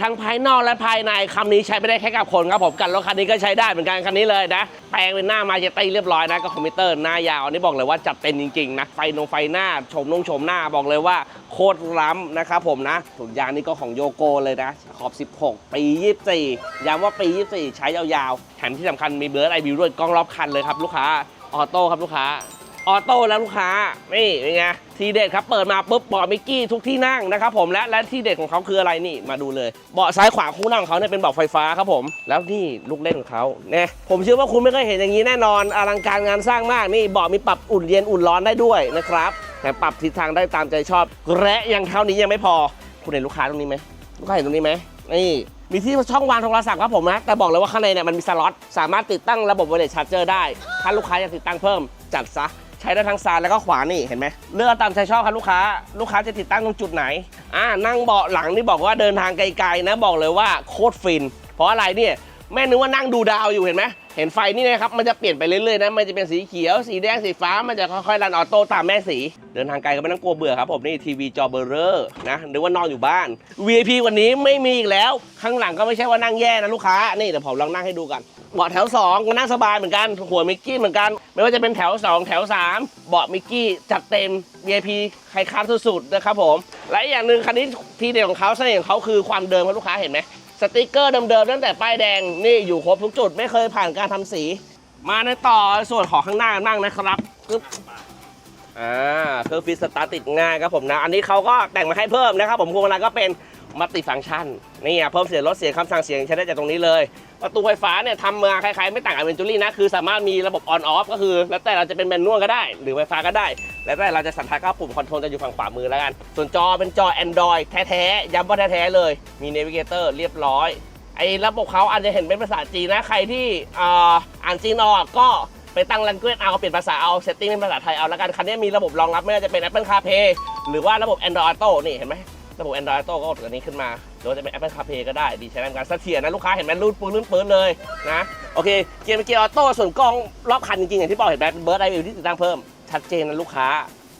ทั้งภายนอกและภายในคำนี้ใช้ไม่ได้แค่กับคนครับผมกันรถคันนี้ก็ใช้ได้เหมือนกันคันนี้เลยนะ แปลงเป็นหน้ามาเจตี้เรียบร้อยนะกับคอมพิวเตอร์หน้ายาวอันนี้บอกเลยว่าจัดเต็มจริงๆนะไฟนงไฟหน้าชมนงชมหน้าบอกเลยว่าโคตรล้ำนะครับผมนะถุงยางนี่ก็ของโยโกเลยนะขอบ 16 ปี 24ย้ำว่าปี 24 ใช้ยาวๆแถมที่สำคัญมีเบิร์ดไอวิวด้วยกล้องรอบคันเลยครับลูกค้าออโต้ครับลูกค้า ออโต้แล้วลูกค้า นี่เป็นไง ทีเด็ดครับ เปิดมาปุ๊บเบาะมิกกี้ทุกที่นั่งนะครับผมและและที่เด็ดของเขาคืออะไรนี่มาดูเลย เบาะซ้ายขวาคู่นั่งของเขาเนี่ยเป็นเบาะไฟฟ้าครับผม แล้วนี่ลูกเล่นของเขาเนี่ยผมเชื่อว่าคุณไม่เคยเห็นอย่างนี้แน่นอนอลังการงานสร้างมากนี่เบาะมีปรับอุ่นเย็นอุ่นร้อนได้ด้วยนะครับแต่ปรับทิศทางได้ตามใจชอบและยังเท่านี้ยังไม่พอ คุณเห็นลูกค้าตรงนี้ไหมลูกค้าเห็นตรงนี้ไหมนี่มีที่ช่องวางโทรศัพท์ครับผมนะ แต่บอกเลยว่าข้างในเนี่ยมันมีสล็อต สามารถติดตั้งระบบไวเลสชาร์จเจอร์ได้ ถ้าลูกค้าอยากติดตั้งเพิ่มจัดซะ ใช้ได้ทั้งซ้ายแล้วก็ขวานี่เห็นไหมเลือกตามใจชอบครับลูกค้า ลูกค้าจะติดตั้งตรงจุดไหนอ่านั่งเบาะหลังนี่บอกว่าเดินทางไกลๆนะบอกเลยว่าโคตรฟิน เพราะอะไรเนี่ยแม่นึกว่านั่งดูดาวอยู่เห็นไหม เห็นไฟนี่นะครับมันจะเปลี่ยนไปเรื่อยๆนะมันจะเป็นสีเขียวสีแดงสีฟ้ามันจะค่อยๆรันออโต้ตามแม่สี เดินทางไกลก็ไม่ต้องกลัวเบื่อครับผมนี่ทีวีจอเบอร์เรอร์นะหรือว่านอนอยู่บ้าน VIP วันนี้ไม่มีอีกแล้ว ข้างหลังก็ไม่ใช่ว่านั่งแย่นะลูกค้านี่เดี๋ยวผมลองนั่งให้ดูกันเบาะแถว2ก็นั่งสบายเหมือนกันหัวมิกกี้เหมือนกัน ไม่ว่าจะเป็นแถว 2 แถว 3 เบาะมิกกี้จัดเต็ม VIP ใครคานสุดๆนะครับผมและอีกอย่างหนึ่งคันนี้ทีเด็ดของเขาเสน่ห์ของเขาคือความเดิมครับลูกค้าเห็นไหม สติกเกอร์เดิมๆตั้งแต่ป้ายแดงนี่อยู่ครบทุกจุดไม่เคยผ่านการทำสี มาในต่อส่วนของข้างหน้ากันบ้างนะครับปึ๊บอ่าเครื่องฟิสตาร์ติดง่ายครับผมนะ อันนี้เขาก็แต่งมาให้เพิ่มนะครับผมพวงมาลัยก็เป็น มัลติฟังก์ชันนี่อะเพิ่มเสียงลดเสียงคำสั่งเสียงใช้ได้จากตรงนี้เลย ประตูไฟฟ้าเนี่ยทำมาคล้ายๆ ไม่ต่างกับเวนจูรี่นะ คือสามารถมีระบบออนออฟก็คือ แล้วแต่เราจะเป็นแมนนวลก็ได้ หรือไฟฟ้าก็ได้ แล้วแต่เราจะสัมผัสกับปุ่มคอนโทรลจะอยู่ฝั่งขวามือแล้วกัน ส่วนจอเป็นจอ Android แท้ๆย้ำว่าแท้ๆเลยมีเนวิเกเตอร์เรียบร้อยไอ้ระบบเขาอาจจะเห็นเป็นภาษาจีนนะใครที่อ่านจีนออกก็ไปตั้ง language เอาเปลี่ยนภาษาเอาเซตติ้งเป็นภาษาไทยเอาแล้วกันคันนี้มีระบบรองรับไม่ว่าจะเป็น Apple CarPlay หรือว่าระบบ Android Auto นี่เห็นไหม ระบบ Android Auto ก็กดอันนี้ขึ้นมา หรือว่าจะเป็น Apple CarPlay ก็ได้ ดีใช้ในการเสถียรนะลูกค้าเห็นไหมรูดปืนลื่นปืนเลยนะ โอเค เกียร์เป็นเกียร์ออโต้ส่วนกล้องรอบคันจริงๆ อย่างที่บอกเห็นไหมเป็นเบิร์ดไอวิวที่ติดตั้งเพิ่ม ชัดเจนนะลูกค้า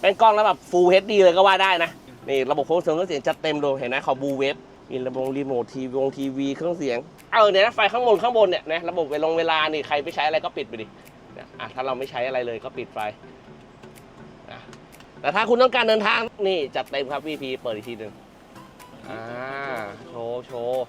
เป็นกล้องแล้วแบบ Full HD เลยก็ว่าได้นะ นี่ระบบโฟล์เสียงเครื่องเสียงจัดเต็มเลยเห็นไหมขอบูเวฟมีระบบรีโมททีวงทีวีเครื่องเสียง เออเนี่ยนะไฟข้างบนข้างบนเนี่ยนะระบบเวลงเวลานี่ใครไม่ใช้อะไรก็ปิดไปดิเนี่ยอะถ้าเราไม่ใช้อะไรเลยก็ปิดไฟ แต่ถ้าคุณต้องการเดินทางนี่จัดเต็มครับ VP เปิดอีกทีหนึ่งอ่าโชว์โชว์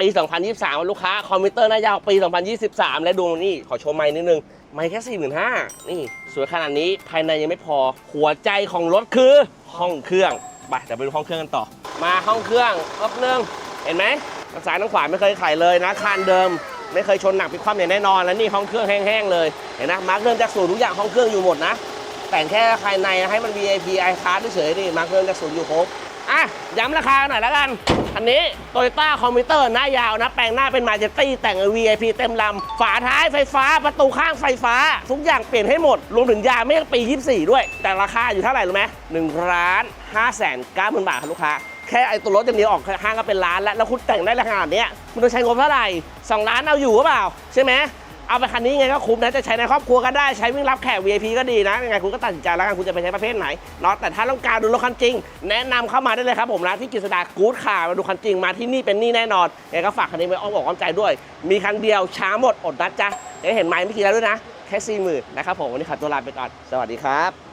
ปี 2023 ลูกค้า คอมพิวเตอร์หน้ายาวปี 2023 และดูนี่ ขอโชว์ไม้นิดนึง ไม้แค่ 45,000 นี่ สวยขนาดนี้ภายในยังไม่พอ หัวใจของรถคือห้องเครื่อง ไปเดี๋ยวไปดูห้องเครื่องกันต่อ มาห้องเครื่องรอบนึง เห็นไหมทางซ้ายทางขวาไม่เคยไขเลยนะ คานเดิม ไม่เคยชนหนักพิความอย่างแน่นอน แล้วนี่ห้องเครื่องแห้งๆเลย เห็นนะมาร์กเริ่มจากศูนย์ทุกอย่างห้องเครื่องอยู่หมดนะ แต่งแค่ภายในให้มัน VIP i card เฉยๆนี่มาร์กเริ่มจากศูนย์อยู่ครบอะย้ำราคาหน่อยแล้วกัน อันนี้ Toyota Commuter หน้ายาวนะ แปลงหน้าเป็นมาเจตี้แต่ง VIP เต็มลำ ฝาท้ายไฟฟ้า ประตูข้างไฟฟ้า ทุกอย่างเปลี่ยนให้หมด รวมถึงยาไม่ปี 24 ด้วย แต่ราคาอยู่เท่าไหร่รู้ไหมหนึ่งล้านห้าแสนเก้าหมื่นบาทครับลูกค้า แค่ไอตัวรถอย่างเดียวออกห้างก็เป็นล้านแล้ว แล้วคุณแต่งได้ขนาดเนี้ยคุณต้องใช้งบเท่าไหร่สองล้านเอาอยู่หรือเปล่า ใช่ไหม เอาไปคันนี้ไงก็คุ้มนะจะใช้ในครอบครัวก็ได้ใช้วิ่งรับแขก VIP ก็ดีนะยังไงคุณก็ตัดสินใจแล้วกันคุณจะไปใช้ประเภทไหนเนาะแต่ถ้าต้องการดูรถคันจริง แนะนำเข้ามาได้เลยครับผมนะที่กฤษดากู๊ดขามาดูคันจริงมาที่นี่เป็นนี่แน่นอนยังไงก็ฝากคันนี้ไว้อ้อมอกอ้อมใจด้วย มีคันเดียวช้าหมดอดนัดจ้ะยังเห็นไม้ไม่กี่แล้วด้วยนะแค่สี่หมื่นนะครับผมวันนี้ขอตัวลาไปก่อนสวัสดีครับ